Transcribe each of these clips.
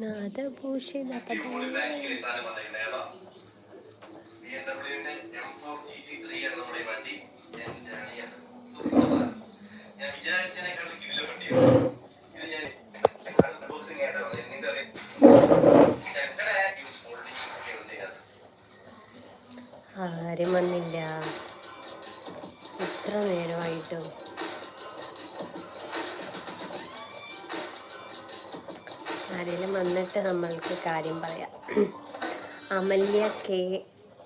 നാദഭൂഷിത ഞാൻ വിചാരിച്ചതിനേക്കാൾ കിടില വണ്ടിയാണ് ഇത് ഞാൻ അൺബോക്സിംഗ് ആയിട്ടാണ് വന്നത്. നിന്റെ അറിയാം ആരും വന്നില്ല നമ്മൾക്ക് കാര്യം പറയാം. Amalya K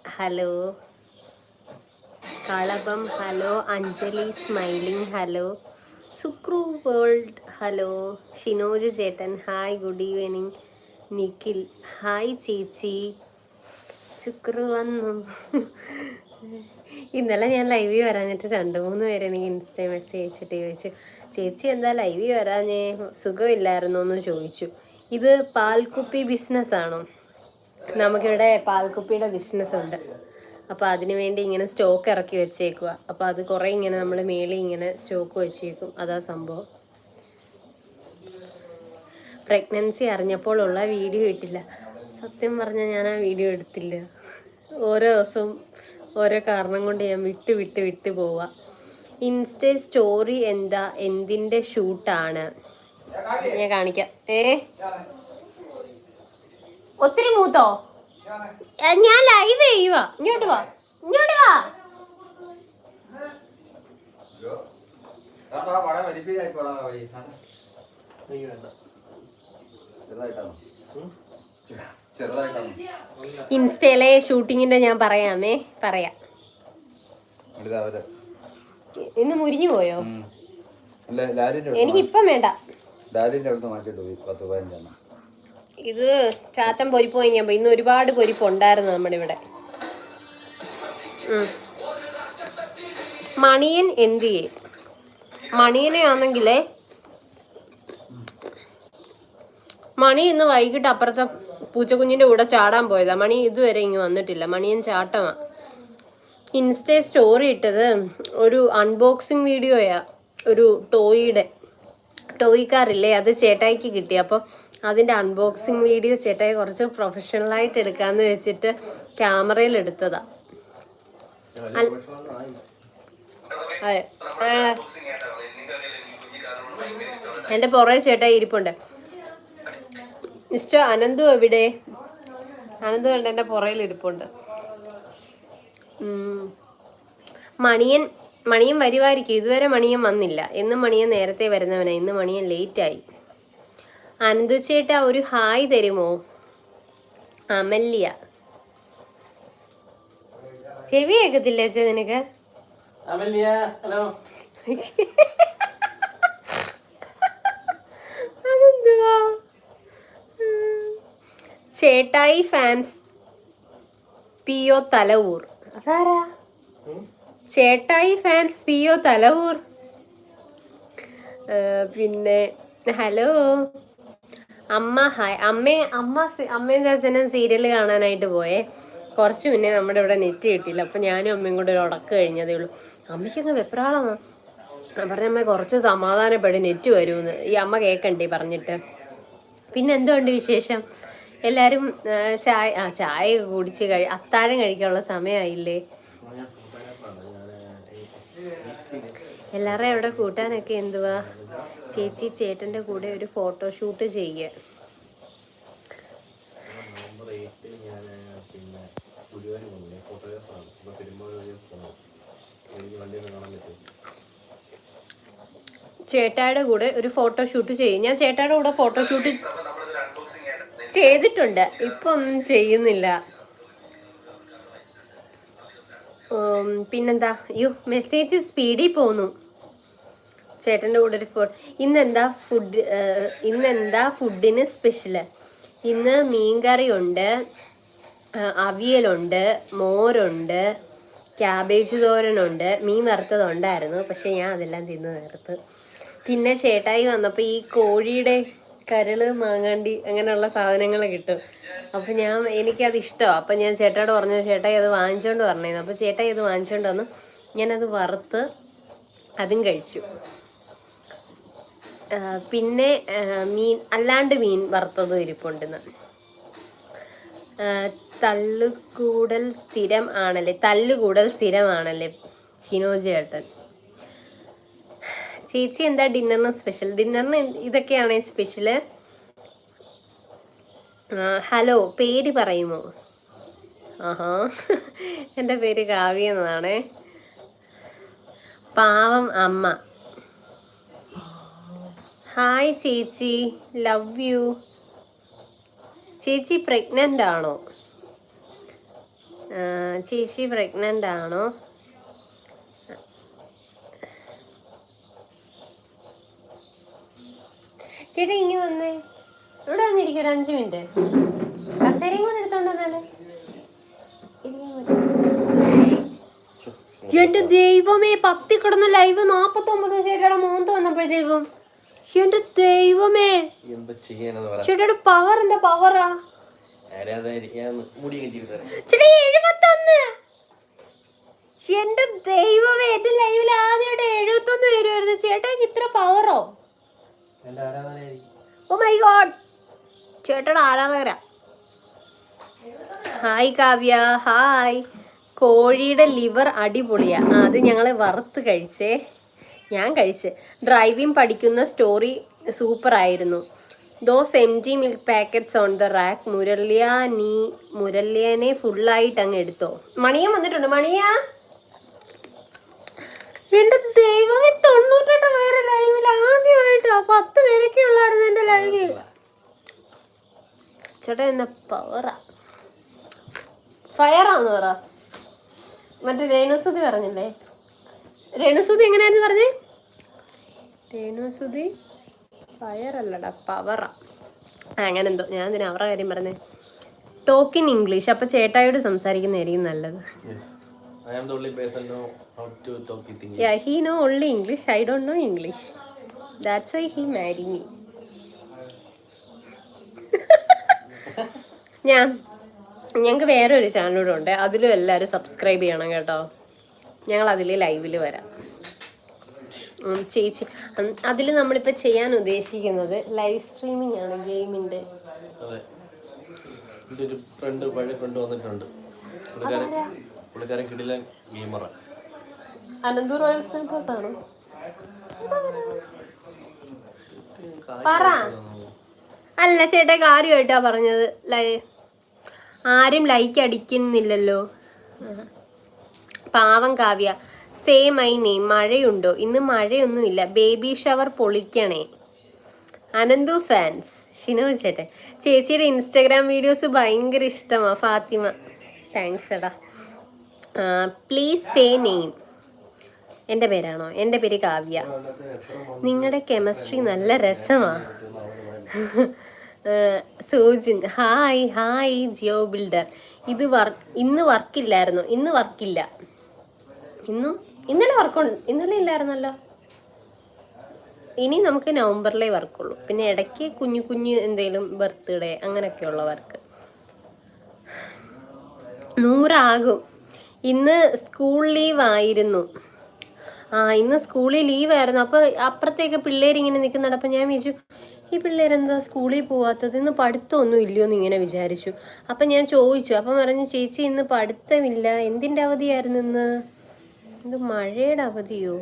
hello. Kalabham hello. Anjali smiling hello. Sukru world hello. Shinoj ചേട്ടൻ hi good evening Nikhil hi ചേച്ചി. ശുക്രു വന്നു. ഇന്നലെ ഞാൻ ലൈവിൽ വരാഞ്ഞിട്ട് രണ്ട് മൂന്ന് പേര് എനിക്ക് ഇൻസ്റ്റ മെസ്സേജ് അയച്ചിട്ട് ചോദിച്ചു ചേച്ചി എന്താ ലൈവിൽ വരാഞ്ഞേ? സുഖമില്ലായിരുന്നോ? എന്ന് ചോദിച്ചു. ഇത് പാൽക്കുപ്പി ബിസിനസ് ആണോ? നമുക്കിവിടെ പാൽക്കുപ്പിയുടെ ബിസിനസ് ഉണ്ട്. അപ്പോൾ അതിന് വേണ്ടി ഇങ്ങനെ സ്റ്റോക്ക് ഇറക്കി വെച്ചേക്കുക അപ്പോൾ അത് കുറേ ഇങ്ങനെ നമ്മൾ മേളിൽ ഇങ്ങനെ സ്റ്റോക്ക് വെച്ചേക്കും. അതാ സംഭവം. പ്രഗ്നൻസി അറിഞ്ഞപ്പോഴുള്ള വീഡിയോ ഇട്ടില്ല. സത്യം പറഞ്ഞാൽ ഞാൻ ആ വീഡിയോ എടുത്തില്ല. ഓരോ ദിവസവും ഓരോ കാരണം കൊണ്ട് ഞാൻ വിട്ട് വിട്ട് വിട്ട് പോവാ. ഇൻസ്റ്റ സ്റ്റോറി എന്താ? എന്തിന്റെ ഷൂട്ടാണ് ഞാൻ കാണിക്കാം. ഏ? ഒത്തിരി മൂത്തോ? ഞാൻ ലൈവ് ചെയ്യുക ഇങ്ങോട്ട് വാ. ഇങ്ങോട്ട് വാ. ഇൻസ്റ്റയിലെ ഷൂട്ടിങ്ങിന്റെ ഞാൻ പറയാമേ. പറയാ. ഇന്ന് മുരിഞ്ഞു പോയോ? എനിക്കിപ്പം വേണ്ട. ലാലിന്റെ അടുത്ത് മാറ്റിട്ട് പോയി പത്ത് പതിനഞ്ചെണ്ണം ഇത് ചാച്ചൻ പൊരിപ്പ് കഴിഞ്ഞപ്പോ ഇന്ന് ഒരുപാട് പൊരിപ്പ് ഉണ്ടായിരുന്നു നമ്മുടെ ഇവിടെ. മണിയൻ മണിയൻ എന്തിയെ മണിയനെ ആണെങ്കിലേ മണി ഇന്ന് വൈകിട്ട് അപ്പുറത്തെ പൂച്ചക്കുഞ്ഞിന്റെ കൂടെ ചാടാൻ പോയതാ. മണി ഇതുവരെ ഇങ്ങ് വന്നിട്ടില്ല. മണിയൻ ചാട്ടമാ ഇൻസ്റ്റേ സ്റ്റോറി ഇട്ടത് ഒരു അൺബോക്സിങ് വീഡിയോയാ. ഒരു ടോയിയുടെ. ടോയ് കാറില്ലേ അത് ചേട്ടായിക്ക് കിട്ടി. അപ്പോൾ അതിന്റെ അൺബോക്സിങ് വീഡിയോ ചേട്ടായി കുറച്ച് പ്രൊഫഷണലായിട്ട് എടുക്കാമെന്ന് വെച്ചിട്ട് ക്യാമറയിൽ എടുത്തതാ. അതെ. എന്റെ പുറകെ ചേട്ടായി ഇരിപ്പുണ്ട്. മിസ്റ്റർ അനന്തു എവിടെ? അനന്തു കണ്ട് എന്റെ പുറയിൽ ഇരിപ്പുണ്ട്. മണിയൻ മണിയൻ വരുമായിരിക്കും ഇതുവരെ മണിയൻ വന്നില്ല. എന്നും മണിയൻ നേരത്തെ വരുന്നവനാണ് ഇന്ന് മണിയൻ ലേറ്റായി. അനന്തു ചേട്ടാ ഒരു ഹായ് തരുമോ? അമല്യ. ചെവി കേൾക്കത്തില്ല അച്ഛൻ നിനക്ക്? അതെന്തുവാ. ചേട്ടായി ഫാൻസ് പി ഒ തലവൂർ. അതാരാ? ചേട്ടായി ഫാൻസ് പി ഒ തലവൂർ പിന്നെ ഹലോ. അമ്മ ഹായ് അമ്മേ അമ്മ അമ്മയും ചാച്ചനും സീരിയൽ കാണാനായിട്ട് പോയേ. കുറച്ച് മുന്നേ നമ്മുടെ ഇവിടെ നെറ്റ് കിട്ടിയില്ല. അപ്പം ഞാനും അമ്മയും കൂടെ ഒരു ഉടക്ക് കഴിഞ്ഞതേ ഉള്ളൂ. അമ്മയ്ക്കങ്ങ് വെപ്രാളമാണ് പറഞ്ഞ അമ്മ കുറച്ച് സമാധാനപ്പെടും നെറ്റ് വരുമെന്ന് ഈ അമ്മ കേൾക്കണ്ടേ പറഞ്ഞിട്ട്. പിന്നെ എന്തുകൊണ്ട് വിശേഷം? എല്ലാവരും ചായ ആ ചായ കുടിച്ച് കഴി അത്താഴം കഴിക്കാനുള്ള സമയമായില്ലേ? എല്ലാവരുടെയും അവിടെ കൂട്ടാനൊക്കെ എന്തുവാ? ചേച്ചി ചേട്ടന്റെ കൂടെ ഒരു ചെയ്യുക വണ്ടിയിൽ കാണാൻ പറ്റും ചേട്ടായുടെ കൂടെ ഒരു ഫോട്ടോഷൂട്ട് ചെയ്യും. ഞാൻ ചേട്ടായുടെ കൂടെ ഫോട്ടോഷൂട്ട് ഷൂട്ട് ചെയ്തിട്ടുണ്ട്. ഇപ്പൊ ഒന്നും ചെയ്യുന്നില്ല. പിന്നെന്താ? അയ്യോ മെസ്സേജ് സ്പീഡിൽ പോന്നു. ചേട്ടന്റെ കൂടെ ഒരു ഫുഡ് ഇന്നെന്താ ഫുഡ് ഇന്നെന്താ ഫുഡിന് സ്പെഷ്യൽ ഇന്ന് മീൻകറി ഉണ്ട് അവിയലുണ്ട് മോരുണ്ട് ക്യാബേജ് തോരനുണ്ട് മീൻ വറുത്തതുണ്ടായിരുന്നു പക്ഷെ ഞാൻ അതെല്ലാം തിന്ന് നേർത്ത്. പിന്നെ ചേട്ടായി വന്നപ്പോൾ ഈ കോഴിയുടെ കരൾ മാങ്ങാണ്ടി അങ്ങനെയുള്ള സാധനങ്ങൾ കിട്ടും. അപ്പം ഞാൻ എനിക്കത് ഇഷ്ടമാണ് അപ്പം ഞാൻ ചേട്ടായോട് പറഞ്ഞു ചേട്ടായി അത് വാങ്ങിച്ചോണ്ട് പറഞ്ഞിരുന്നു അപ്പം ചേട്ടായി അത് വാങ്ങിച്ചോണ്ട് വന്ന് ഞാനത് വറുത്ത് അതും കഴിച്ചു. പിന്നെ മീൻ അല്ലാണ്ട് മീൻ വറുത്തതും ഇരിപ്പുണ്ടെന്ന്. തള്ളുകൂടൽ സ്ഥിരം ആണല്ലേ? തല്ലുകൂടൽ സ്ഥിരമാണല്ലേ ചിനോജി ഏട്ടൻ? ചേച്ചി എന്താ ഡിന്നറിന് സ്പെഷ്യൽ? ഡിന്നറിന് ഇതൊക്കെയാണ് സ്പെഷ്യൽ. ഹലോ പേര് പറയുമോ? ആഹാ എന്റെ പേര് കാവ്യ എന്നതാണേ. പാവം അമ്മ. ഹായ് ചേച്ചി. ലവ് യു ചേച്ചി പ്രഗ്നന്റ് ആണോ? ചേച്ചി പ്രഗ്നന്റ് ആണോ? ചേട്ടാ ഇനി വന്നേ. ഇവിടെ വന്നിരിക്കും ഒരു അഞ്ച് മിനിറ്റ്. കസേരയും കൂടെ എടുത്തോണ്ട് എന്റെ ദൈവമേ പത്തി കിടന്ന ലൈവ് നാപ്പത്തൊമ്പത് ചേട്ടയുടെ മോന്ത് വന്നപ്പോഴത്തേക്കും. എന്റെ ദൈവമേ. ചേട്ടയുടെ പവർ എന്താ? പവറാ ചേട്ടാ എഴുപത്തൊന്ന്. എന്റെ ദൈവമേ എന്റെ ലൈവിൽ ആദ്യമായിട്ട് എഴുപത്തൊന്ന് വരുമായിരുന്നു ചേട്ടാ ഇത്ര പവറോ ഓ? മൈ ഗോഡ് ചേട്ടയുടെ ആരാധകരാ? ഹായ് കാവ്യ. ഹായ് കോഴിയുടെ ലിവർ അടിപൊളിയാ. അത് ഞങ്ങൾ വറുത്ത് കഴിച്ചേ. ഞാൻ കഴിച്ച്. ഡ്രൈവിംഗ് പഠിക്കുന്ന സ്റ്റോറി സൂപ്പർ ആയിരുന്നു those M G milk packets on the rack Muraliya നീ മുരളിയനെ ഫുള്ളായിട്ട് അങ്ങ് എടുത്തോ. മണിയും വന്നിട്ടുണ്ട്. മണിയ. എന്റെ ദൈവമേ തൊണ്ണൂറ്റെട്ട് പേര് ലൈവിൽ ആദ്യമായിട്ട് പത്ത് പേരൊക്കെ ഉള്ളായിരുന്നു എന്റെ ലൈവിൽ ചേട്ടാ എന്ന പവറാ ഫയറാന്ന് പറ. മറ്റേ രേണുസുതി പറഞ്ഞില്ലേ? രേണുസുതി എങ്ങനെയായിരുന്നു പറഞ്ഞേ? രേണുസുതി ഫയറല്ലടാ അല്ലടാ പവറാ. അങ്ങനെ എന്തോ ഞാൻ എന്തിനാ അവരുടെ കാര്യം പറഞ്ഞേ? ടോക്ക് ഇൻ ഇംഗ്ലീഷ് അപ്പൊ ചേട്ടായോട് സംസാരിക്കുന്നതായിരിക്കും നല്ലത്. Yes I only English I person no how English that's why he marry me I don't know English. That's why he married me. ഞാൻ ഞങ്ങൾക്ക് വേറെ ഒരു ചാനലൂടെ ഉണ്ട് അതിലും എല്ലാവരും സബ്സ്ക്രൈബ് ചെയ്യണം കേട്ടോ. ഞങ്ങൾ അതിൽ ലൈവിൽ വരാം ചേച്ചി അതിൽ നമ്മളിപ്പോൾ ചെയ്യാൻ ഉദ്ദേശിക്കുന്നത് ലൈവ് സ്ട്രീമിംഗ് ആണ് ഗെയിമിന്റെ അതെ. എന്റെ ഒരു ഫ്രണ്ട് പഴയ ഫ്രണ്ട് വന്നിട്ടുണ്ട്. പുള്ളിക്കാരൻ പുള്ളിക്കാരൻ കിടിലൻ ഗെയിമറാണ് അനന്തു റോയൽ സ്നാപ്പേഴ്സ് ആണോ? പറ. അല്ല ചേട്ടാ കാര്യമായിട്ടാ പറഞ്ഞത്. ലൈ ആരും ലൈക്ക് അടിക്കുന്നില്ലല്ലോ. പാവം കാവ്യ. സെയിം ഐ നെയിം മഴയുണ്ടോ? ഇന്ന് മഴയൊന്നുമില്ല. ബേബി ഷവർ പൊളിക്കണേ. അനന്തു ഫാൻസ്. ഷിനോ ചേട്ടൻ. ചേച്ചിയുടെ ഇൻസ്റ്റാഗ്രാം വീഡിയോസ് ഭയങ്കര ഇഷ്ടമാണ് ഫാത്തിമ. താങ്ക്സ് എടാ. പ്ലീസ് സേ നെയിം എന്റെ പേരാണോ? എന്റെ പേര് കാവ്യ. നിങ്ങളുടെ കെമിസ്ട്രി നല്ല രസമാണ് Sujin. Hi hi Jio builder. ഇത് വർക്ക് ഇന്ന് വർക്കില്ലായിരുന്നു ഇന്ന് വർക്കില്ല ഇന്നും ഇന്നലെ വർക്കുണ്ട് ഇന്നലെ ഇല്ലായിരുന്നല്ലോ. ഇനി നമുക്ക് നവംബറിലേ വർക്കുള്ളൂ പിന്നെ ഇടയ്ക്ക് കുഞ്ഞു കുഞ്ഞു എന്തെങ്കിലും ബർത്ത്ഡേ അങ്ങനെയൊക്കെയുള്ള വർക്ക് നൂറാകും. ഇന്ന് സ്കൂൾ ലീവ് ആയിരുന്നു. ആ ഇന്ന് സ്കൂളിൽ ലീവായിരുന്നു അപ്പോൾ അപ്പുറത്തേക്ക് പിള്ളേരിങ്ങനെ നിൽക്കുന്നുണ്ട്. അപ്പൊ ഞാൻ വിചാരിച്ചു ഈ പിള്ളേരെന്താ സ്കൂളിൽ പോവാത്തത്? ഇന്ന് പഠിത്തമൊന്നും ഇല്ലയോ എന്ന് ഇങ്ങനെ വിചാരിച്ചു. അപ്പം ഞാൻ ചോദിച്ചു. അപ്പം പറഞ്ഞു ചേച്ചി ഇന്ന് പഠിത്തമില്ല. എന്തിന്റെ അവധിയായിരുന്നു ഇന്ന്? ഇത് മഴയുടെ അവധിയോ?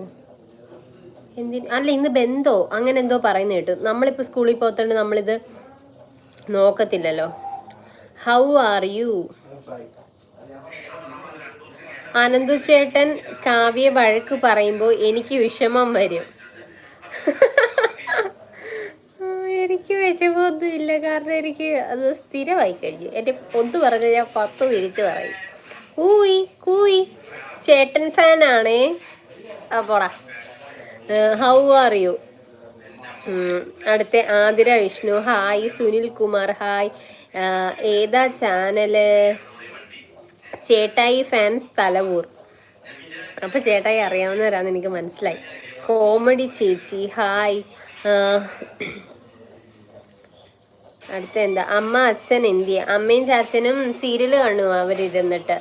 എന്തിന് അല്ല ഇന്ന് ബന്ധോ? അങ്ങനെ എന്തോ പറയുന്ന കേട്ടു. നമ്മളിപ്പോൾ സ്കൂളിൽ പോകത്തോണ്ട് നമ്മളിത് നോക്കത്തില്ലല്ലോ. ഹൗ ആർ യു അനന്തു ചേട്ടൻ കാവ്യ വഴക്ക് പറയുമ്പോൾ എനിക്ക് വിഷമം വരും. എനിക്ക് വിഷമമൊന്നുമില്ല കാരണം എനിക്ക് അത് സ്ഥിരമായി കഴിഞ്ഞു. എന്റെ ഒന്ന് പറഞ്ഞാൽ ഞാൻ പത്ത് തിരിച്ച് പറയും. കൂയി കൂയി. ചേട്ടൻ ഫാനാണേ. അപ്പോടാ പോടാ. ഹൗ ആർ യു അടുത്ത ആതിര വിഷ്ണു. ഹായ് സുനിൽ കുമാർ. ഹായ് ഏതാ ചാനൽ ചേട്ടായി ഫാൻസ് തലവൂർ അപ്പോൾ ചേട്ടായി അറിയാവുന്നവരാന്ന് എനിക്ക് മനസ്സിലായി. കോമഡി ചേച്ചി. ഹായ് അടുത്ത എന്താ? അമ്മ അച്ഛൻ എന്തിയ അമ്മയും ചാച്ചനും സീരിയൽ കാണുമോ അവരിരുന്നിട്ട്.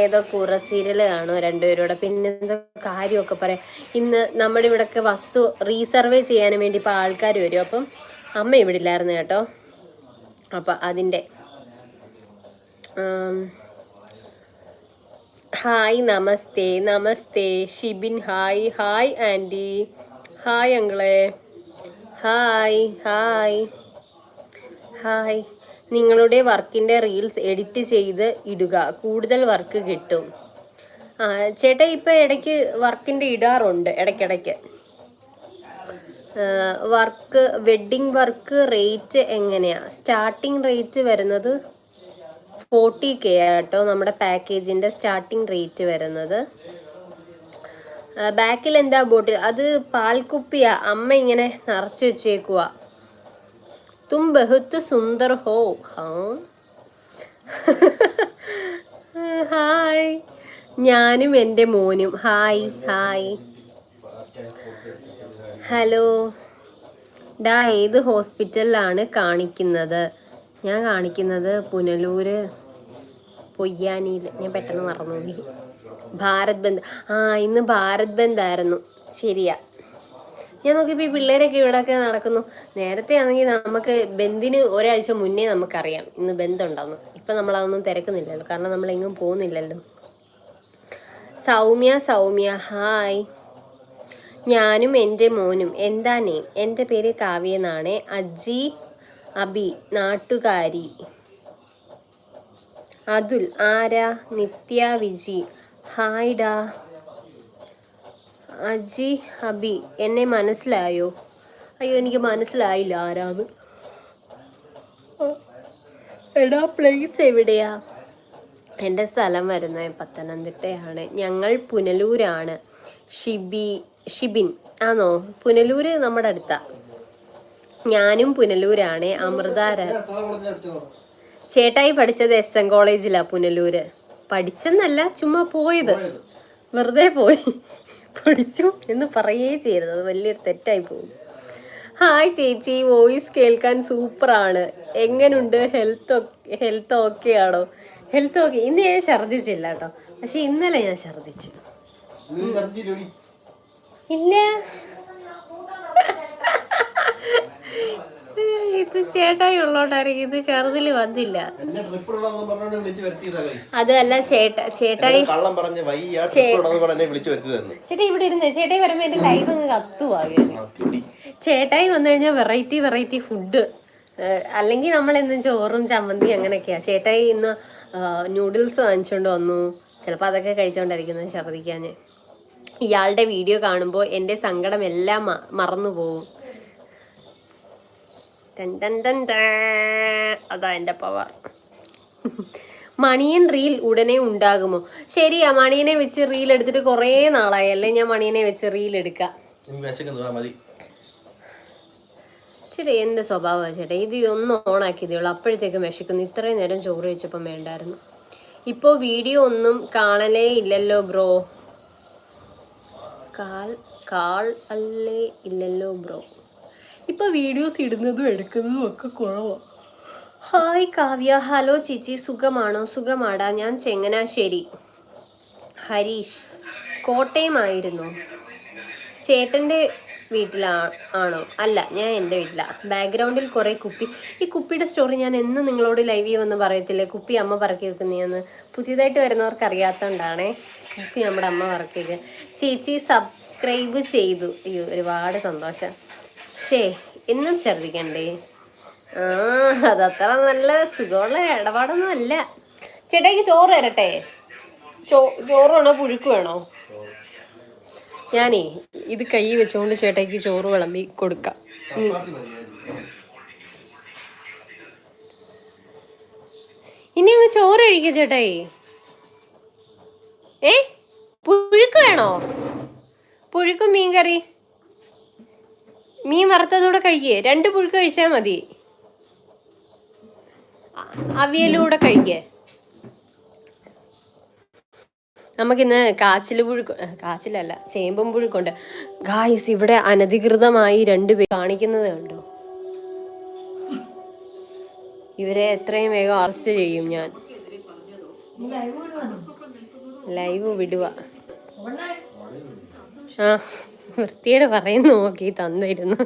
ഏതോ കുറ സീരിയൽ കാണുമോ രണ്ടുപേരോടെ. പിന്നെ എന്തോ കാര്യമൊക്കെ പറയാം. ഇന്ന് നമ്മുടെ ഇവിടൊക്കെ വസ്തു റീസർവേ ചെയ്യാൻ വേണ്ടി ഇപ്പോൾ ആൾക്കാർ വരും. അപ്പം അമ്മ ഇവിടെ ഇല്ലായിരുന്നു കേട്ടോ. അപ്പം അതിന്റെ ഹായ് നമസ്തേ നമസ്തേ Shibin hi hi aunty hi അങ്കിളെ ഹായ് ഹായ് ഹായ്. നിങ്ങളുടെ വർക്കിന്റെ റീൽസ് എഡിറ്റ് ചെയ്ത് ഇടുക. കൂടുതൽ വർക്ക് കിട്ടും. ആ ചേട്ടാ ഇപ്പം ഇടയ്ക്ക് വർക്കിന്റെ ഇടാറുണ്ട് ഇടയ്ക്കിടയ്ക്ക്. വർക്ക് വെഡ്ഡിങ് വർക്ക് റേറ്റ് എങ്ങനെയാണ് സ്റ്റാർട്ടിങ് റേറ്റ് വരുന്നത് ഫോർട്ടി കെ ആട്ടോ നമ്മുടെ പാക്കേജിന്റെ സ്റ്റാർട്ടിങ് റേറ്റ് വരുന്നത്. ബാക്കിൽ എന്താ ബോട്ടിൽ? അത് പാൽക്കുപ്പിയാ. അമ്മ ഇങ്ങനെ നിറച്ച് വെച്ചേക്കുവാ. തും बहुत सुंदर हो। हाँ। ഹായ് ഞാനും എന്റെ മോനും. ഹായ് ഹായ് ഹലോ ഡാ ഏത് ഹോസ്പിറ്റലിലാണ് കാണിക്കുന്നത്? ഞാൻ കാണിക്കുന്നത് പുനലൂര് പൊയ്യാനിയിൽ. ഞാൻ പെട്ടെന്ന് മറന്നുപോയി. ഭാരത് ബന്ദ് ആ ഇന്ന് ഭാരത് ബന്ദ് ആയിരുന്നു. ശരിയാ. ഞാൻ നോക്കിയപ്പോൾ ഈ പിള്ളേരൊക്കെ ഇവിടെയൊക്കെ നടക്കുന്നു. നേരത്തെ ആണെങ്കിൽ നമുക്ക് ബന്ദിന് ഒരാഴ്ച മുന്നേ നമുക്കറിയാം ഇന്ന് ബന്ധുണ്ടെന്ന് ഇപ്പം നമ്മളതൊന്നും തിരക്കുന്നില്ലല്ലോ. കാരണം നമ്മൾ എങ്ങും പോകുന്നില്ലല്ലോ. സൗമ്യ സൗമ്യ ഹായ്. ഞാനും എന്റെ മോനും. എന്താ നെയിം എന്റെ പേര് കാവ്യ എന്നാണ്. അജി അബി നാട്ടുകാരി. അതുൽ ആരാ? നിത്യ വിജി. ഹായ് ഡാ. അജി അബി എന്നെ മനസ്സിലായോ? അയ്യോ എനിക്ക് മനസ്സിലായില്ല ആരാന്ന് എടാ പ്ലേസ് എവിടെയാ? എന്റെ സ്ഥലം വരുന്നത് പത്തനംതിട്ടയാണ്. ഞങ്ങൾ പുനലൂരാണ്. ഷിബി ഷിബിൻ ആണോ പുനലൂര് നമ്മുടെ അടുത്താ. ഞാനും പുനലൂരാണ്. അമൃതാര ചേട്ടായി പഠിച്ചത് എസ് എൻ കോളേജിലാ പുനലൂര്. പഠിച്ചെന്നല്ല ചുമ്മാ പോയത്. വെറുതെ പോയി. പഠിച്ചു എന്ന് പറയേ ചെയ്യരുത്. അത് വലിയൊരു തെറ്റായി പോകും. ഹായ് ചേച്ചി വോയിസ് കേൾക്കാൻ സൂപ്പറാണ്. എങ്ങനുണ്ട്? ഹെൽത്ത് ഹെൽത്ത് ഓക്കെ ആണോ? ഹെൽത്ത് ഓക്കെ ഇന്ന് ഞാൻ ഛർദ്ദിച്ചില്ല കേട്ടോ. പക്ഷെ ഇന്നലെ ഞാൻ ഛർദ്ദിച്ചു. ഇല്ല. ഇത് ചേട്ടായി ഉള്ളോണ്ടായിരിക്കും. ഇത് ചെറുതിൽ വന്നില്ല. അതല്ല ചേട്ട ചേട്ടായി ചേട്ടാ ഇവിടെ ഇരുന്ന് ചേട്ടായി വരുമ്പോ എന്റെ ലൈവ് അങ്ങ് കത്തുവാകെ ചേട്ടായി വന്നു കഴിഞ്ഞാൽ വെറൈറ്റി വെറൈറ്റി ഫുഡ് അല്ലെങ്കിൽ നമ്മൾ എന്നും ചോറും ചമ്മന്തി അങ്ങനെയൊക്കെയാ. ചേട്ടായി ഇന്ന് ന്യൂഡിൽസ് വാങ്ങിച്ചുകൊണ്ട് വന്നു. ചിലപ്പോൾ അതൊക്കെ കഴിച്ചുകൊണ്ടിരിക്കുന്നത് ഛർദ്ദിക്കാഞ്ഞ് ഇയാളുടെ വീഡിയോ കാണുമ്പോൾ എന്റെ സങ്കടം എല്ലാം മറന്നു ടാ. അതാ എന്റെ പവർ മണിയൻ റീൽ ഉടനെ ഉണ്ടാകുമോ? ശരിയാ മണിയനെ വെച്ച് റീൽ എടുത്തിട്ട് കുറേ നാളായി. അല്ലേ ഞാൻ മണിയനെ വെച്ച് റീൽ എടുക്കാം? ചേട്ടാ എന്റെ സ്വഭാവമാണ് ചേട്ടാ ഇത് ഒന്ന് ഓണാക്കിയതേ ഉള്ളൂ. അപ്പോഴത്തേക്കും വിശക്കുന്നു. ഇത്രയും നേരം ചോറ് വെച്ചപ്പം വേണ്ടായിരുന്നു. ഇപ്പോൾ വീഡിയോ ഒന്നും കാണലേ ഇല്ലല്ലോ ബ്രോ. കാൾ കാൾ അല്ലേ ഇല്ലല്ലോ ബ്രോ. ഇപ്പോൾ വീഡിയോസ് ഇടുന്നതും എടുക്കുന്നതും ഒക്കെ കുറവാണ് ഹായ് കാവ്യ. ഹലോ ചേച്ചി. സുഖമാണോ? സുഖമാടാ. ഞാൻ ചെങ്ങനാശ്ശേരി. ഹരീഷ്. കോട്ടയമായിരുന്നു. ചേട്ടന്റെ വീട്ടിലാ ആണോ? അല്ല ഞാൻ എന്റെ വീട്ടിലാണ് ബാക്ക്ഗ്രൗണ്ടിൽ കുറേ കുപ്പി. ഈ കുപ്പിയുടെ സ്റ്റോറി ഞാൻ എന്നും നിങ്ങളോട് ലൈവ് ചെയ്യുമെന്ന് പറയത്തില്ലേ? കുപ്പി അമ്മ പറക്കി വെക്കുന്നതെന്ന് പുതിയതായിട്ട് വരുന്നവർക്ക് അറിയാത്തതുകൊണ്ടാണേ കുപ്പി നമ്മുടെ അമ്മ പറക്കി വെക്കുക ചേച്ചി സബ്സ്ക്രൈബ് ചെയ്തു. അയ്യോ ഒരുപാട് സന്തോഷം. ഷേ എന്നും ഛർദിക്കണ്ടേ? ആ അതത്ര നല്ല സുഖമുള്ള ഇടപാടൊന്നും അല്ല. ചേട്ടായിക്ക് ചോറ് തരട്ടെ? ചോ ചോറ് വേണോ പുഴുക്ക് വേണോ? ഞാനേ ഇത് കൈ വെച്ചുകൊണ്ട് ചേട്ടായിക്ക് ചോറ് വിളമ്പി കൊടുക്കാം. ഇനി അങ്ങ് ചോറ് കഴിക്കുക ചേട്ടായി. ഏ? പുഴുക്ക് വേണോ? പുഴുക്കും മീൻ കറി മീൻ വറുത്തതൂടെ കഴിക്കേ രണ്ട് പുഴുക്ക് കഴിച്ചാൽ മതി. അവിയലൂടെ കഴിക്കേ നമുക്കിന്ന് കാച്ചിൽ പുഴുക്ക് കാച്ചിലല്ല ചേമ്പും പുഴുക്കുണ്ട് ഗായ്സ് ഇവിടെ അനധികൃതമായി രണ്ടുപേർ കാണിക്കുന്നത് കണ്ടോ? ഇവരെ എത്രയും വേഗം അറസ്റ്റ് ചെയ്യും ഞാൻ. ലൈവ് വിടുക ആ. വൃത്തിയുടെ പറയുന്ന നോക്കി തന്നിരുന്നു.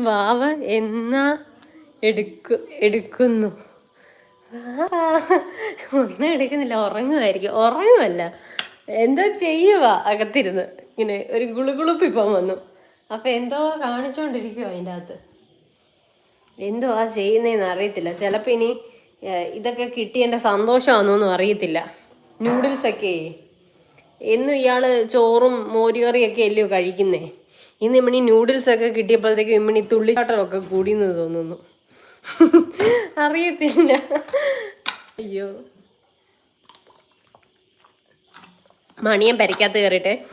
വാവ എന്നാ എടുക്കു എടുക്കുന്നു? ഒന്നും എടുക്കുന്നില്ല ഉറങ്ങുമായിരിക്കും. ഉറങ്ങുമല്ല. എന്തോ ചെയ്യുക അകത്തിരുന്ന്. ഇങ്ങനെ ഒരു ഗുളുഗുളുപ്പിപ്പം വന്നു. അപ്പൊ എന്തോ കാണിച്ചോണ്ടിരിക്കുവോ അതിന്റെ അകത്ത് എന്തോ ആ ചെയ്യുന്നതെന്ന് അറിയത്തില്ല. ചിലപ്പോൾ ഇനി ഇതൊക്കെ കിട്ടിയതിന്റെ സന്തോഷമാണെന്നൊന്നും അറിയത്തില്ല. നൂഡിൽസൊക്കെ എന്നും ഇയാൾ ചോറും മോരുകറിയൊക്കെ അല്ലയോ കഴിക്കുന്നേ? ഇന്ന് ഇമ്മണി നൂഡിൽസൊക്കെ കിട്ടിയപ്പോഴത്തേക്കും ഇമ്മണി തുള്ളിച്ചാട്ടമൊക്കെ കൂടിയെന്ന് തോന്നുന്നു. അറിയത്തില്ല. അയ്യോ. മണിയൻ പരിക്കാത്ത കയറിട്ടെ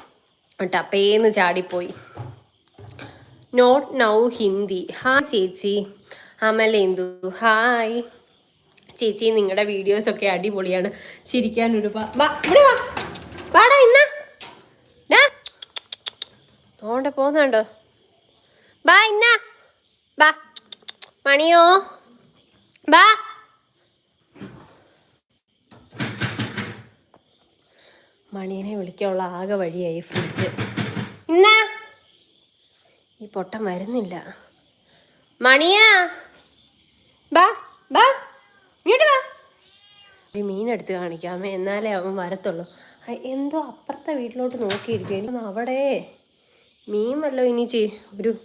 ടപ്പേന്ന് ചാടിപ്പോയി. Not now Hindi. ഹാ ചേച്ചി. അമലേന്ദു ഹായ് ചേച്ചി നിങ്ങളുടെ വീഡിയോസൊക്കെ അടിപൊളിയാണ്. ചിരിക്കാൻ ഒരു വാ ഇവിടെ വാ. വാടാ ഇന്ന. ഓണ്ട പോന്നുണ്ടോ. ബാ ഇന്ന. ബാ. മണിയോ. ബാ. മണീനെ വിളിക്കാനുള്ള ആകെ വഴിയായി ഫ്രിഡ്ജ്. ഇന്ന. ഈ പൊട്ടൻ വരുന്നില്ല. മണിയാ. ബാ ബാ. ഇങ്ങോട്ട് വാ. ഒരു മീനെടുത്ത് കാണിക്കാമേ എന്നാലേ അവൻ വരത്തുള്ളൂ. എന്തോ അപ്പുറത്തെ വീട്ടിലോട്ട് നോക്കിയിരിക്കും എനിക്ക് അവിടെ. മീൻ വല്ലോ ഇനി ചെയ് ഒരു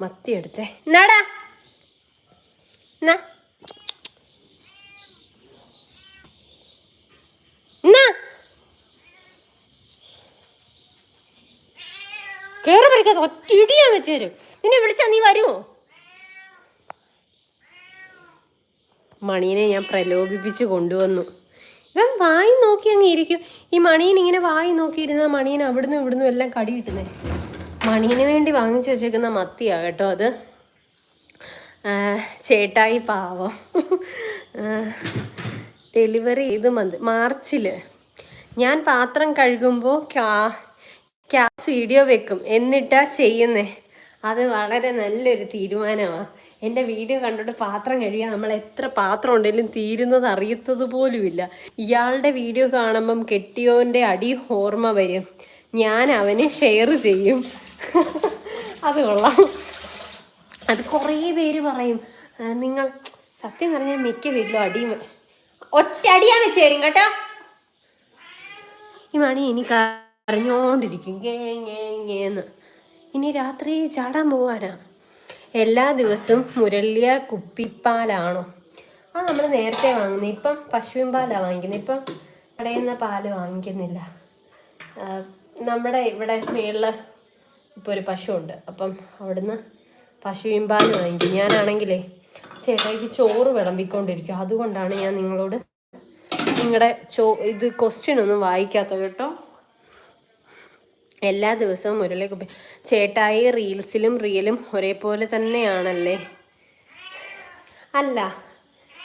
മത്തി എടുത്തേ. എന്നാടാ? എന്നാ? കേറി പറിക്കാതെ ഒറ്റ ഇടിയാ വെച്ച് തരും. നിന്നെ വിളിച്ചാ നീ വരുമോ മണീനെ ഞാൻ പ്രലോഭിപ്പിച്ച് കൊണ്ടുവന്നു. ഇവൻ വായി നോക്കി അങ്ങ് ഇരിക്കും. ഈ മണിയൻ ഇങ്ങനെ വായി നോക്കിയിരുന്ന മണിയൻ അവിടുന്ന് ഇവിടുന്ന് എല്ലാം കടി കിട്ടുന്നേ. മണിയന് വേണ്ടി വാങ്ങിച്ചു വെച്ചേക്കുന്ന മത്തിയാ കേട്ടോ അത്. ചേട്ടായി പാവം. ഡെലിവറി ചെയ്ത് മന്ത് മാർച്ചിൽ ഞാൻ പാത്രം കഴുകുമ്പോൾ ക്യാ ക്യാപ്സ് വീഡിയോ വെക്കും. എന്നിട്ടാ ചെയ്യുന്നേ. അത് വളരെ നല്ലൊരു തീരുമാനമാണ് എന്റെ വീഡിയോ കണ്ടിട്ട് പാത്രം കഴിയാൻ നമ്മൾ എത്ര പാത്രം ഉണ്ടെങ്കിലും തീരുന്നത് അറിയത്തത് പോലുമില്ല ഇയാളുടെ വീഡിയോ കാണുമ്പം കെട്ടിയോന്റെ അടി ഓർമ്മ വരും. ഞാൻ അവനെ ഷെയർ ചെയ്യും. അത് കൊള്ളാം. അത് കുറേ പേര് പറയും നിങ്ങൾ സത്യം പറഞ്ഞാൽ മിക്ക വീട്ടിലും അടിയും ഒറ്റ അടിയാൻ വെച്ച് തരും കേട്ടോ. ഈ മണി ഇനി ഗേന്ന്. ഇനി രാത്രി ചാടാൻ പോവാനാ. എല്ലാ ദിവസവും മുരളിയ കുപ്പിപ്പാലാണോ? അത് നമ്മൾ നേരത്തെ വാങ്ങുന്നത് ഇപ്പം പശുവിൻ പാലാണ് വാങ്ങിക്കുന്നത്. ഇപ്പം കടയിൽ നിന്ന് പാൽ വാങ്ങിക്കുന്നില്ല. നമ്മുടെ ഇവിടെ മേളിൽ ഇപ്പോൾ ഒരു പശു ഉണ്ട് അപ്പം അവിടുന്ന് പശുവിൻ പാൽ വാങ്ങിക്കും. ഞാനാണെങ്കിലേ ചേട്ടായിക്ക് ചോറ് വിളമ്പിക്കൊണ്ടിരിക്കും. അതുകൊണ്ടാണ് ഞാൻ നിങ്ങളോട് നിങ്ങളുടെ ചോ ഇത് ക്വസ്റ്റ്യൻ ഒന്നും വായിക്കാത്തത് കേട്ടോ. എല്ലാ ദിവസവും മുരളി കുപ്പി ചേട്ടായി റീൽസിലും റിയലും ഒരേപോലെ തന്നെയാണല്ലേ? അല്ല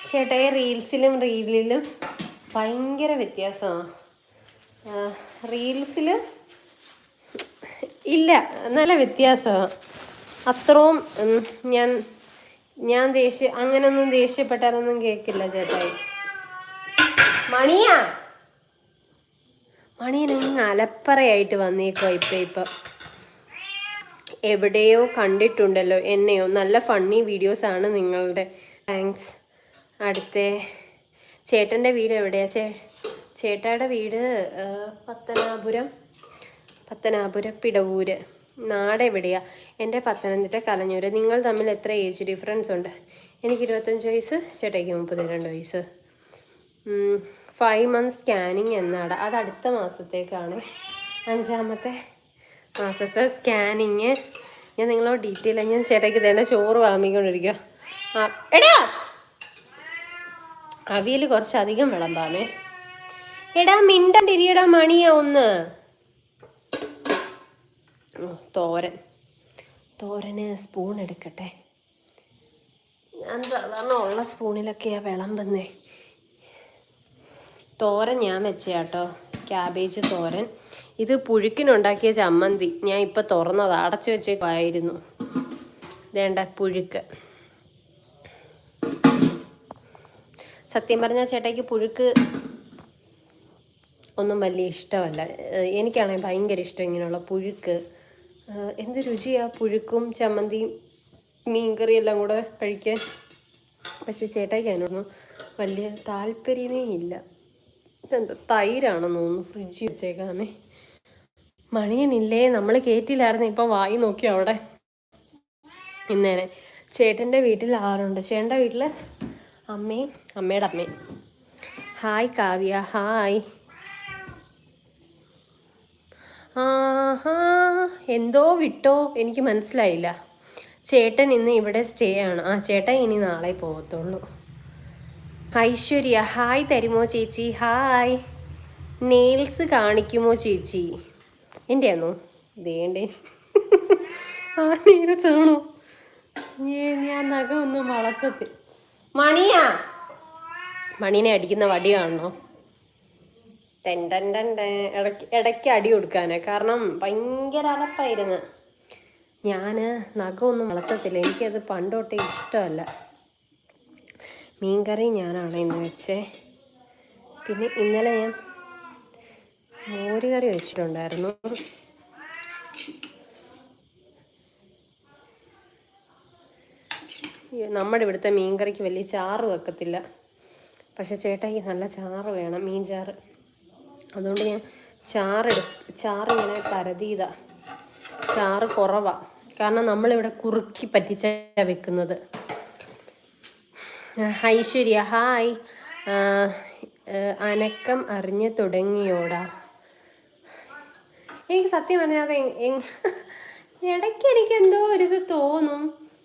ചേട്ടായി റീൽസിലും റീലിലും ഭയങ്കര വ്യത്യാസമാണ് റീൽസിൽ ഇല്ല നല്ല വ്യത്യാസമാണ് അത്രയും ഞാൻ ഞാൻ ദേഷ്യ അങ്ങനൊന്നും ദേഷ്യപ്പെട്ടാലൊന്നും കേൾക്കില്ല ചേട്ടായി. മണിയാ? മണിയനങ്ങ് അലപ്പറയായിട്ട് വന്നേക്കോ ഇപ്പം ഇപ്പം. എവിടെയോ കണ്ടിട്ടുണ്ടല്ലോ എന്നെയോ. നല്ല ഫണ്ണി വീഡിയോസാണ് നിങ്ങളുടെ. താങ്ക്സ്. അടുത്ത ചേട്ടന്റെ വീട് എവിടെയാ? ചേ ചേട്ടായുടെ വീട് പത്തനാപുരം. പത്തനാപുരം പിടവൂര്. നാട് എവിടെയാ എന്റെ പത്തനംതിട്ട കലഞ്ഞൂര്. നിങ്ങൾ തമ്മിൽ എത്ര ഏജ് ഡിഫറൻസ് ഉണ്ട്? എനിക്ക് ഇരുപത്തഞ്ച് വയസ്സ് ചേട്ടയ്ക്ക് മുപ്പത്തി രണ്ട് വയസ്സ് ഫൈവ് മന്ത് സ്കാനിങ് എന്നാണ്. അത് അടുത്ത മാസത്തേക്കാണ്. അഞ്ചാമത്തെ മാസത്തെ സ്കാനിങ് ഞാൻ നിങ്ങളോട് ഡീറ്റെയിൽ ഞാൻ ചേട്ടയ്ക്ക് തന്നെ ചോറ് വിളമ്പിക്കൊണ്ടിരിക്കുക ആ എടാ! അവിയൽ കുറച്ചധികം വിളമ്പാമേ. എടാ മിണ്ടണ്ടിരിയടാ മണിയാ ഒന്ന്. തോരൻ. തോരന് സ്പൂൺ എടുക്കട്ടെ. ഞാൻ സാധാരണ ഉള്ള സ്പൂണിലൊക്കെയാണ് വിളമ്പുന്നേ. തോരൻ ഞാൻ വെച്ചയാട്ടോ. ക്യാബേജ് തോരൻ. ഇത് പുഴുക്കിനുണ്ടാക്കിയ ചമ്മന്തി. ഞാൻ ഇപ്പം തുറന്നത്. അടച്ചു വെച്ചേക്കായിരുന്നു വേണ്ട പുഴുക്ക്. സത്യം പറഞ്ഞാൽ ചേട്ടയ്ക്ക് പുഴുക്ക് ഒന്നും വലിയ ഇഷ്ടമല്ല. എനിക്കാണെങ്കിൽ ഭയങ്കര ഇഷ്ടം ഇങ്ങനെയുള്ള പുഴുക്ക്. എന്ത് രുചിയാ പുഴുക്കും ചമ്മന്തിയും മീൻകറിയും എല്ലാം കൂടെ കഴിക്കാൻ? പക്ഷെ ചേട്ടായിക്ക് അതിനൊന്നും വലിയ താല്പര്യമേ ഇല്ല. ഇതെന്താ തൈരാണെന്ന് തോന്നുന്നു ഫ്രിഡ്ജിൽ വെച്ചേക്കാമേ മണിയനില്ലേ നമ്മൾ കയറ്റിയില്ലായിരുന്നു ഇപ്പം വായി നോക്കി അവിടെ. ഇന്നേരെ ചേട്ടന്റെ വീട്ടിൽ ആറുണ്ട്. ചേട്ടന്റെ വീട്ടിൽ അമ്മയും അമ്മയുടെ അമ്മയും. Hi Kavya hi. ആഹാ എന്തോ വിട്ടോ? എനിക്ക് മനസ്സിലായില്ല. ചേട്ടൻ ഇന്ന് ഇവിടെ സ്റ്റേ ആണ്. ആ ചേട്ടൻ ഇനി നാളെ പോകത്തുള്ളൂ. ഐശ്വര്യ ഹായ് തരുമോ ചേച്ചി? ഹായ്. നെയിൽസ് കാണിക്കുമോ ചേച്ചി? എന്റെ ആണോ ഇതേണ്ടേ ആ നെയിൽസ് ആണോ? ഞാൻ നഖം ഒന്നും വളർത്തത്തി മണിയാ. മണീനെ അടിക്കുന്ന വടി കാണണോ? തെണ്ടന്റെ ടെൻ ടെൻ ടെൻ. ഇടയ്ക്ക് ഇടയ്ക്ക് അടി കൊടുക്കാനാ. കാരണം ഭയങ്കര അലപ്പായിരുന്നു. ഞാൻ നഖമൊന്നും വളർത്തത്തില്ല. എനിക്കത് പണ്ടോട്ടേ ഇഷ്ടമല്ല. മീൻകറി ഞാനാണ് ഇന്ന് വെച്ചേ. പിന്നെ ഇന്നലെ ഞാൻ മോരുകറി വെച്ചിട്ടുണ്ടായിരുന്നു. നമ്മുടെ ഇവിടുത്തെ മീൻകറിക്ക് വലിയ ചാറ് വെക്കത്തില്ല. പക്ഷെ ചേട്ടായി നല്ല ചാറ് വേണം മീൻ ചാറ്. അതുകൊണ്ട് ഞാൻ ചാറ് ഇങ്ങനെ പരതീതാ ചാറ് കുറവാണ് കാരണം നമ്മളിവിടെ കുറുക്കി പറ്റിച്ച വെക്കുന്നത്. ഐശ്വര്യ ഹായ് അനക്കം അറിഞ്ഞു തുടങ്ങിയോടാ. എനിക്ക് സത്യം പറഞ്ഞാൽ ഇടയ്ക്ക് എനിക്ക് എന്തോ ഒരിത് തോന്നും.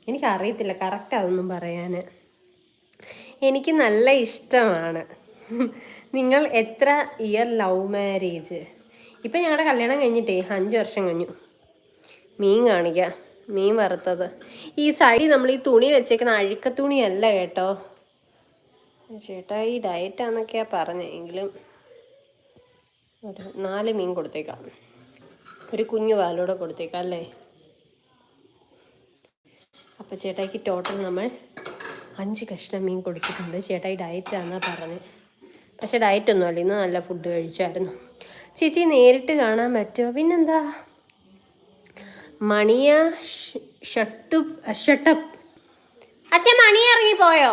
എനിക്കറിയത്തില്ല കറക്റ്റ് അതൊന്നും പറയാൻ എനിക്ക് നല്ല ഇഷ്ടമാണ്. നിങ്ങൾ എത്ര ഇയർ ലവ് മാരേജ് ഇപ്പം ഞങ്ങളുടെ കല്യാണം കഴിഞ്ഞിട്ടേ അഞ്ച് വർഷം കഴിഞ്ഞു. മീൻ കാണിക്കാം. മീൻ വറുത്തത്. ഈ സൈഡിൽ നമ്മൾ ഈ തുണി വെച്ചേക്കുന്ന അഴുക്ക തുണിയല്ല കേട്ടോ. ചേട്ടാ ഈ ഡയറ്റാന്നൊക്കെയാ പറഞ്ഞെങ്കിലും ഒരു നാല് മീൻ കൊടുത്തേക്കാം. ഒരു കുഞ്ഞു പാലൂടെ കൊടുത്തേക്കാം അല്ലേ? അപ്പോൾ ചേട്ടായിക്ക് ടോട്ടൽ നമ്മൾ അഞ്ച് കഷ്ണം മീൻ കൊടുത്തിട്ടുണ്ട്. ചേട്ടായി ഡയറ്റാന്നാ പറഞ്ഞത് പക്ഷേ ഡയറ്റ് ഒന്നുമല്ല. ഇന്ന് നല്ല ഫുഡ് കഴിച്ചായിരുന്നു. ചേച്ചി നേരിട്ട് കാണാൻ പറ്റുമോ? പിന്നെന്താ? മണിയ ഷട്ടു ഷട്ടപ്പ്. അച്ഛൻ മണി ഇറങ്ങി പോയോ?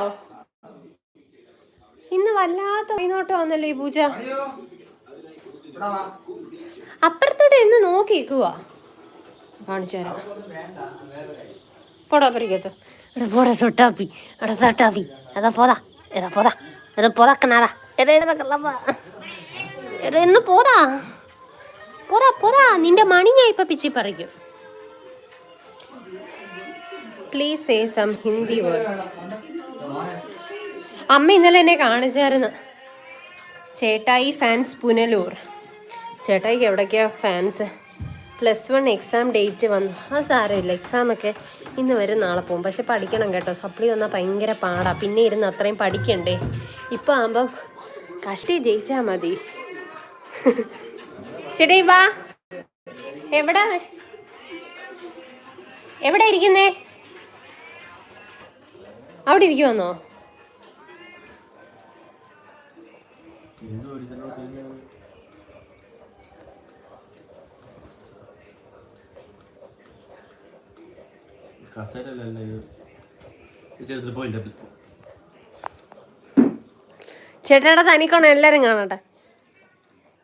ഇന്ന് വല്ലാത്ത വൈനോട്ടം വന്നല്ലോ ഈ പൂജ. അപ്പുറത്തോടെ ഇന്ന് നോക്കിക്കുവാ കാണിച്ചു തരാം. പോടാ പരിക്കത്ത് എടാ പോടാ സൊട്ടാപ്പി എടാ സൊട്ടാപ്പി എടാ പോതാ എടാ പോതാ എടാ പോതാ കണ്ണാടാ. എടാ എടാ കള്ളപ്പ എടാ എന്ന് പോതാ പോതാ പോതാ നിന്റെ മണി ഞാൻ ഇപ്പൊ പിച്ചി പറിക്കും. Please say some Hindi words അമ്മ ഇന്നലെ എന്നെ കാണിച്ചായിരുന്നു. ചേട്ടായി ഫാൻസ് പുനലൂർ. ചേട്ടായിക്ക് എവിടേക്കാ fans plus one exam date വന്നു. അത് സാരമില്ല എക്സാമൊക്കെ ഇന്ന് വരും നാളെ പോകും. പക്ഷെ പഠിക്കണം കേട്ടോ. സപ്ലി വന്നാൽ ഭയങ്കര പാടാണ് പിന്നെ ഇരുന്ന് അത്രയും പഠിക്കണ്ടേ? ഇപ്പം ആകുമ്പം കഷ്ടി ജയിച്ചാൽ മതി. ചേട്ടായി വാ. എവിടെ? എവിടെ ഇരിക്കുന്നേ? ചെറുത്തിൽ പോയിന്റ് ചേട്ടയുടെ തനിക്കോണം എല്ലാരും കാണട്ടെ.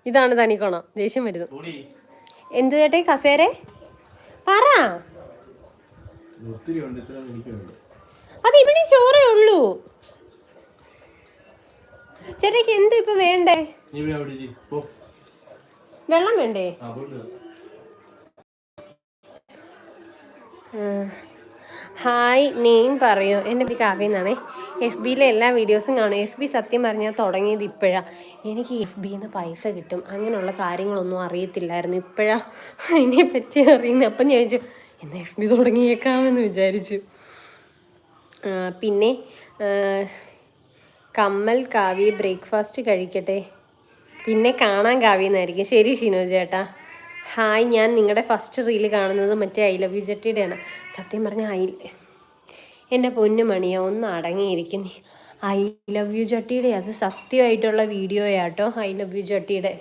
ഇതാണ് തനിക്കോണം ദേഷ്യം വരുന്നു. എന്തു ചേട്ടേ കസേരെ? പറ. ഒത്തിരി ഉണ്ട് ഇത്ര എനിക്കുണ്ട് അത് ഇവിടെ ചോറേ ഉള്ളൂ. ചേട്ടയ്ക്ക് എന്തു ഇപ്പൊ വേണ്ടേ? വെള്ളം വേണ്ടേ? ഹായ് നെയിം പറയൂ. എന്റെ പേര് കാവ്യ എന്നാണേ. എഫ് ബിയിലെ എല്ലാ വീഡിയോസും കാണും. എഫ് ബി സത്യം പറഞ്ഞാൽ തുടങ്ങിയത് ഇപ്പോഴാണ് എനിക്ക് എഫ് ബിയിൽ നിന്ന് പൈസ കിട്ടും. അങ്ങനെയുള്ള കാര്യങ്ങളൊന്നും അറിയത്തില്ലായിരുന്നു ഇപ്പോഴാണ് അതിനെ പറ്റി അറിയുന്നത് അപ്പം ഞാൻ ചോദിച്ചു എന്നാൽ എഫ് ബി തുടങ്ങിയേക്കാമെന്ന് വിചാരിച്ചു. പിന്നെ കമ്മൽ കാവ്യ ബ്രേക്ക്ഫാസ്റ്റ് കഴിക്കട്ടെ. പിന്നെ കാണാൻ കാവ്യെന്നായിരിക്കും. ശരി ഷിനോ ചേട്ടാ. ഹായ് ഞാൻ നിങ്ങളുടെ ഫസ്റ്റ് റീൽ കാണുന്നത് മറ്റേ ഐ ലവ് യു ജെട്ടിയുടെയാണ് സത്യം പറഞ്ഞാൽ ഐ എന്റെ പൊന്നു മണിയാ ഒന്ന് അടങ്ങിയിരിക്കുന്നേ. ഐ ലവ് യു ജട്ടിയുടെ അത് സത്യമായിട്ടുള്ള വീഡിയോ ആട്ടോ ഐ ലവ് യു ജട്ടിയുടെ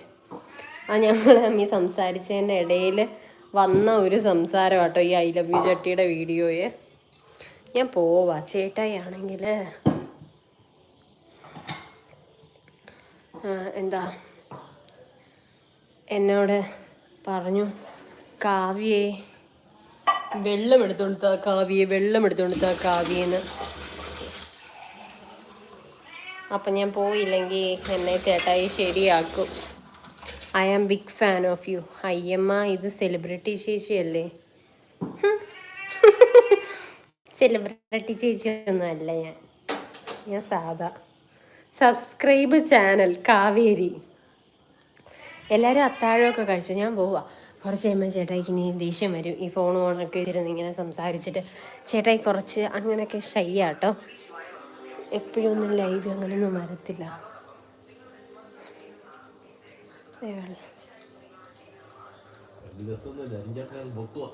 ആ ഞങ്ങൾ അമ്മി സംസാരിച്ചതിന്റെ ഇടയിൽ വന്ന ഒരു സംസാരം ആട്ടോ ഈ ഐ ലവ് യു ചട്ടിയുടെ വീഡിയോയെ. ഞാൻ പോവാ. ചേട്ടായാണെങ്കിൽ എന്താ? എന്നോട് പറഞ്ഞു കാവ്യേ വെള്ളം എടുത്തുകൊടുത്ത കാവ്യെ വെള്ളം എടുത്തുകൊടുത്ത കാവ്യെന്ന്. അപ്പം ഞാൻ പോയില്ലെങ്കിൽ എന്നെ ചേട്ടായി ശരിയാക്കും. I am big fan of you അയ്യമ്മ ഇത് സെലിബ്രിറ്റി ചേച്ചിയല്ലേ സെലിബ്രിറ്റി ചേച്ചി ഒന്നും അല്ല ഞാൻ. ഞാൻ സാധാ. Subscribe channel Kaveri. എല്ലാവരും അത്താഴമൊക്കെ കഴിച്ചു. ഞാൻ പോവാ. കുറച്ച് കഴിയുമ്പോൾ ചേട്ടായിക്ക് ഇനി ദേഷ്യം വരും. ഈ ഫോൺ ഓണൊക്കെ ഇരുന്ന് ഇങ്ങനെ സംസാരിച്ചിട്ട് ചേട്ടായി കുറച്ച് അങ്ങനെയൊക്കെ ഷൈ ആട്ടോ എപ്പോഴും ഒന്നും ലൈവ് അങ്ങനെയൊന്നും വരത്തില്ല. ദേ വെള്ളം. ദിവസമൊന്നുമില്ല അഞ്ചാക്കാൻ പൊക്കുവാ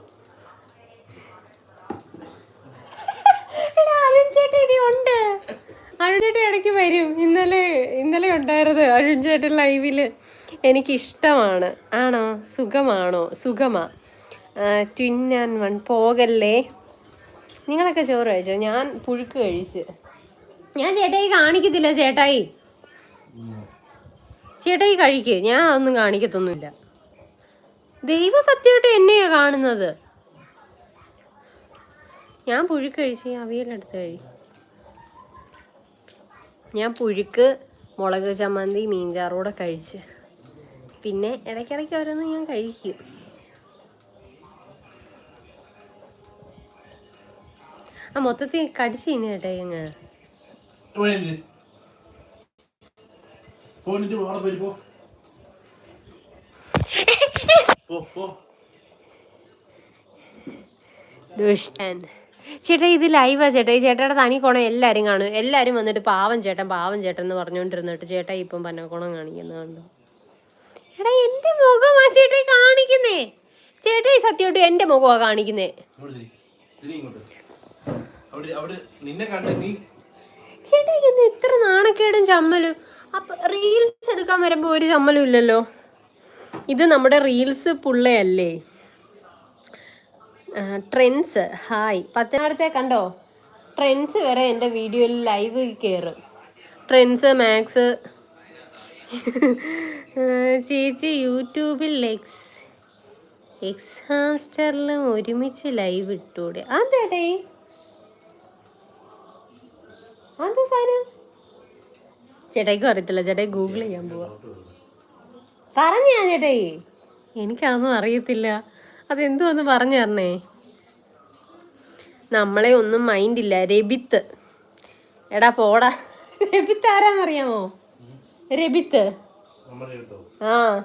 എടാ, അരുൺ ചേട്ടൻ ഇനി ഉണ്ട്. അരുൺ ചേട്ടൻ ഇടയ്ക്ക് വരും. ഇന്നലെ ഇന്നലെ ഉണ്ടായിരുന്നു അരുൺ ചേട്ടൻ ലൈവിൽ എനിക്കിഷ്ടമാണ്. ആണോ? സുഖമാണോ? സുഖമാ. ട്വിൻ ആൻഡ് വൺ പോകല്ലേ? നിങ്ങളൊക്കെ ചോറ് കഴിച്ചോ? ഞാൻ പുഴുക്ക് കഴിച്ച്. ഞാൻ ചേട്ടായി കാണിക്കത്തില്ല ചേട്ടായി. ചേട്ടായി കഴിക്ക്. ഞാൻ അതൊന്നും കാണിക്കത്തൊന്നുമില്ല. ദൈവ സത്യമായിട്ട് എന്നെയാ കാണുന്നത്. ഞാൻ പുഴുക്ക് കഴിച്ച് അവിയലെടുത്ത് കഴി ഞാൻ പുഴുക്ക് മുളക് ചമ്മന്തി മീൻചാറൂടെ കഴിച്ച്. പിന്നെ ഇടയ്ക്കിടയ്ക്ക് ഓരോന്ന് ഞാൻ കഴിക്കും. ആ മൊത്തത്തിൽ കടിച്ച് ഇനി കേട്ടെ ഞങ്ങൾ ദുഷ്ടൻ. ചേട്ടാ ഇത് ലൈവാ ചേട്ടാ. ഈ ചേട്ടയുടെ തനി കോണം എല്ലാവരും കാണും. എല്ലാവരും വന്നിട്ട് പാവം ചേട്ടൻ പാവം ചേട്ടൻ എന്ന് പറഞ്ഞുകൊണ്ടിരുന്നിട്ട് ചേട്ടാ ഇപ്പം പന്ന കോണം കാണിക്കുന്നത് കണ്ടോ? എടാ എന്റെ മുഖമാ ചേട്ടാ കാണിക്കുന്നേ. ചേട്ടാ ഈ സത്യമായിട്ട് എന്റെ മുഖമാ കാണിക്കുന്നേ. ചേട്ടായിക്ക് എന്താ ഇത്ര നാണക്കേടും ചമ്മലും. അപ്പൊ റീൽസ് എടുക്കാൻ വരുമ്പോ ഒരു ചമ്മലും ഇല്ലല്ലോ. ഇത് നമ്മുടെ റീൽസ് പുള്ളയല്ലേ? ട്രെൻഡ്സ് ഹായ് പത്തനാടത്തെ കണ്ടോ? ട്രെൻസ് വരെ എന്റെ വീഡിയോയിൽ ലൈവ് കയറും ട്രെൻസ് മാത്സ് ചേച്ചി യൂട്യൂബിൽ എക്സ് എക്സ് ഹാംസ്റ്ററിലും ഒരുമിച്ച് ലൈവ് ഇട്ടൂടെ. അതേടേ അതെന്താ സാധനം? ചേട്ടായിക്കും അറിയത്തില്ല. ചേട്ടായി ഗൂഗിൾ ചെയ്യാൻ പോവാ. പറഞ്ഞു ചേട്ടായി. എനിക്കതൊന്നും അറിയത്തില്ല. അതെന്തുവന്ന് പറഞ്ഞു തരണേ. നമ്മളെ ഒന്നും മൈൻഡ് ഇല്ല രബിത്ത്. എടാ പോടാ. രബിത്ത് ആരാന്നറിയാമോ? രബിത്ത്. ആ.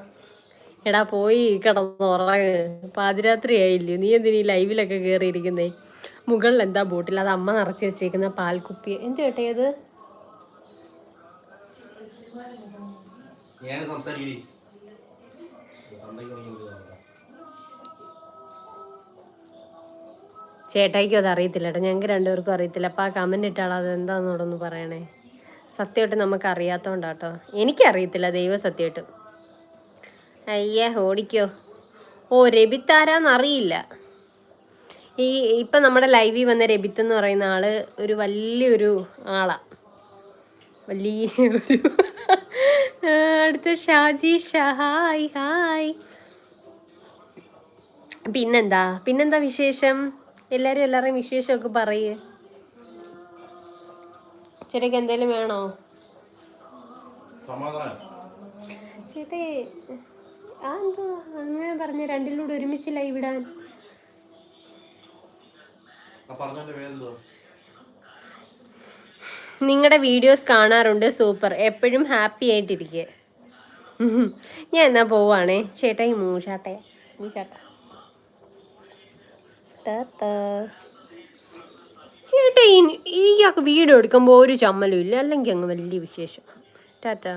എടാ പോയി കിടന്നുറങ്ങ് പാതിരാത്രി ആയില്ലേ? നീ എന്തിനീ ലൈവിലൊക്കെ കയറിയിരിക്കുന്നേ മുകളിൽ എന്താ ബോട്ടിൽ? അത് അമ്മ നിറച്ച് വെച്ചേക്കുന്ന പാൽക്കുപ്പി. എന്ത് കേട്ടേ അത് ഞാൻ സംസാരിക്കടി. ചേട്ടായിക്കും അത് അറിയത്തില്ല കേട്ടോ. ഞങ്ങൾക്ക് രണ്ടുപേർക്കും അറിയത്തില്ല. അപ്പോൾ ആ കമന്റ് ഇട്ടാൾ അത് എന്താണെന്നോടെ ഒന്ന് പറയണേ. സത്യമായിട്ട് നമുക്ക് അറിയാത്തതുകൊണ്ടാട്ടോ എനിക്കറിയത്തില്ല ദൈവ സത്യമായിട്ട്. അയ്യേ ഓടിക്കോ. ഓ രബിത്താരാന്ന് അറിയില്ല. ഈ ഇപ്പം നമ്മുടെ ലൈവിൽ വന്ന രബിത്ത് എന്ന് പറയുന്ന ആൾ ഒരു വലിയൊരു ആളാണ് വലിയ ഒരു അടുത്ത ഷാജി ഷഹായ് ഹായ് ഹായ്. പിന്നെന്താ? പിന്നെന്താ വിശേഷം? എല്ലാരും എല്ലാരെയും വിശേഷമൊക്കെ പറയേ. ചേട്ടയ്ക്ക് എന്തേലും വേണോ? ചേട്ടേ ആ എന്തോ അങ്ങനെ പറഞ്ഞ രണ്ടിലൂടെ ഒരുമിച്ച് ലൈവ് ഇടാൻ നിങ്ങളുടെ വീഡിയോസ് കാണാറുണ്ട് സൂപ്പർ. എപ്പോഴും ഹാപ്പി ആയിട്ടിരിക്കുക ഞാൻ എന്നാ പോവാണേ? ചേട്ടാ ഈ മൂഷാട്ടെ മൂഷാട്ട ചേട്ടാ ഈ ഇയാൾക്ക് വീഡിയോ എടുക്കുമ്പോൾ ഒരു ചമ്മലും ഇല്ല അല്ലെങ്കിൽ അങ്ങ് വലിയ വിശേഷം. ടാറ്റാ.